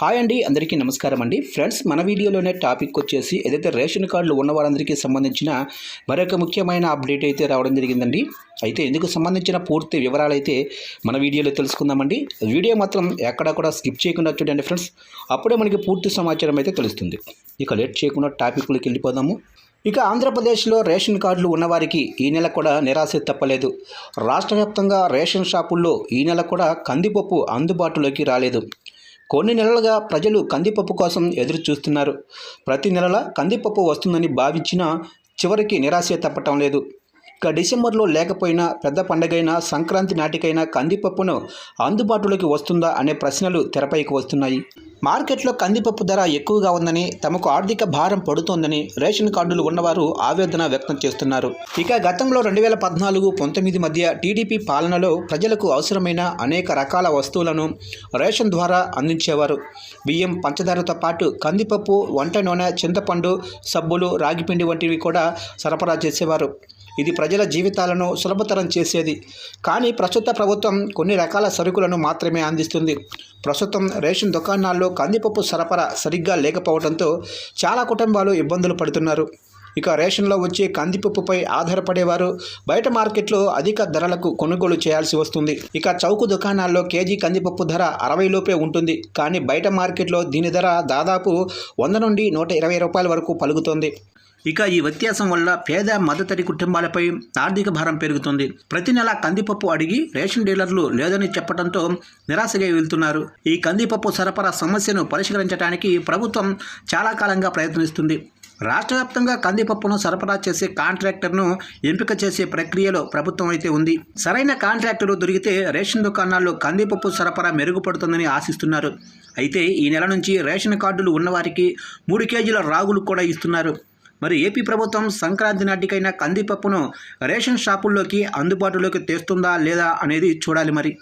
Hi అండి అందరికీ నమస్కారం అండి. ఫ్రెండ్స్ మన వీడియోలోనే టాపిక్ వచ్చేసి ఏదైతే రేషన్ కార్డులు ఉన్న వారందరికీ సంబంధించిన మరొక ముఖ్యమైన అప్డేట్ అయితే రావడం జరిగిందండి. అయితే ఇందుకు సంబంధించిన పూర్తి వివరాలు అయితే మన వీడియోలో తెలుసుకుందామండి. వీడియో మాత్రం ఎక్కడా కూడా స్కిప్ చేయకుండా చూడండి ఫ్రెండ్స్. అప్పుడే మనకి పూర్తి సమాచారం అయితే తెలుస్తుంది. ఇక లేట్ చేయకుండా టాపిక్లోకి వెళ్ళిపోదాము. ఇక ఆంధ్రప్రదేశ్లో రేషన్ కార్డులు ఉన్నవారికి ఈ నెల కూడా నిరాశ తప్పలేదు. రాష్ట్ర వ్యాప్తంగా రేషన్ షాపుల్లో ఈ నెల కూడా కందిపప్పు అందుబాటులోకి రాలేదు. కొన్ని నెలలుగా ప్రజలు కందిపప్పు కోసం ఎదురు చూస్తున్నారు ప్రతి నెలలా కందిపప్పు వస్తుందని భావించినా చివరికి నిరాశ తప్పటం లేదు. ఇక డిసెంబర్లో లేకపోయినా పెద్ద పండగైనా సంక్రాంతి నాటికైనా కందిపప్పును అందుబాటులోకి వస్తుందా అనే ప్రశ్నలు తెరపైకి వస్తున్నాయి. మార్కెట్లో కందిపప్పు ధర ఎక్కువగా ఉందని తమకు ఆర్థిక భారం పడుతోందని రేషన్ కార్డులు ఉన్నవారు ఆవేదన వ్యక్తం చేస్తున్నారు. ఇక గతంలో రెండు వేల పద్నాలుగు పంతొమ్మిది మధ్య టీడీపీ పాలనలో ప్రజలకు అవసరమైన అనేక రకాల వస్తువులను రేషన్ ద్వారా అందించేవారు. బియ్యం పంచదారతో పాటు కందిపప్పు వంట నూనె చింతపండు సబ్బులు రాగిపిండి వంటివి కూడా సరఫరా చేసేవారు. ఇది ప్రజల జీవితాలను సులభతరం చేసేది. కానీ ప్రస్తుత ప్రభుత్వం కొన్ని రకాల సరుకులను మాత్రమే అందిస్తుంది. ప్రస్తుతం రేషన్ దుకాణాల్లో కందిపప్పు సరఫరా సరిగ్గా లేకపోవడంతో చాలా కుటుంబాలు ఇబ్బందులు పడుతున్నారు. ఇక రేషన్లో వచ్చే కందిపప్పుపై ఆధారపడేవారు బయట మార్కెట్లో అధిక ధరలకు కొనుగోలు చేయాల్సి వస్తుంది. ఇక చౌకు దుకాణాల్లో కేజీ కందిపప్పు ధర అరవై లోపే ఉంటుంది. కానీ బయట మార్కెట్లో దీని ధర దాదాపు వంద నుండి నూట ఇరవై రూపాయల వరకు పలుకుతుంది. ఇక ఈ వ్యత్యాసం వల్ల పేద మద్దతడి కుటుంబాలపై ఆర్థిక భారం పెరుగుతుంది. ప్రతి నెల కందిపప్పు అడిగి రేషన్ డీలర్లు లేదని చెప్పడంతో నిరాశగా వెళ్తున్నారు. ఈ కందిపప్పు సరఫరా సమస్యను పరిష్కరించడానికి ప్రభుత్వం చాలా కాలంగా ప్రయత్నిస్తుంది. రాష్ట్ర వ్యాప్తంగా కందిపప్పును సరఫరా చేసే కాంట్రాక్టర్ను ఎంపిక చేసే ప్రక్రియలో ప్రభుత్వం అయితే ఉంది. సరైన కాంట్రాక్టరు దొరికితే రేషన్ దుకాణాల్లో కందిపప్పు సరఫరా మెరుగుపడుతుందని ఆశిస్తున్నారు. అయితే ఈ నెల నుంచి రేషన్ కార్డులు ఉన్నవారికి మూడు కేజీల రాగులు కూడా ఇస్తున్నారు. మరి ఏపీ ప్రభుత్వం సంక్రాంతి నాటికైనా కందిపప్పును రేషన్ షాపుల్లోకి అందుబాటులోకి తెస్తుందా లేదా అనేది చూడాలి మరి.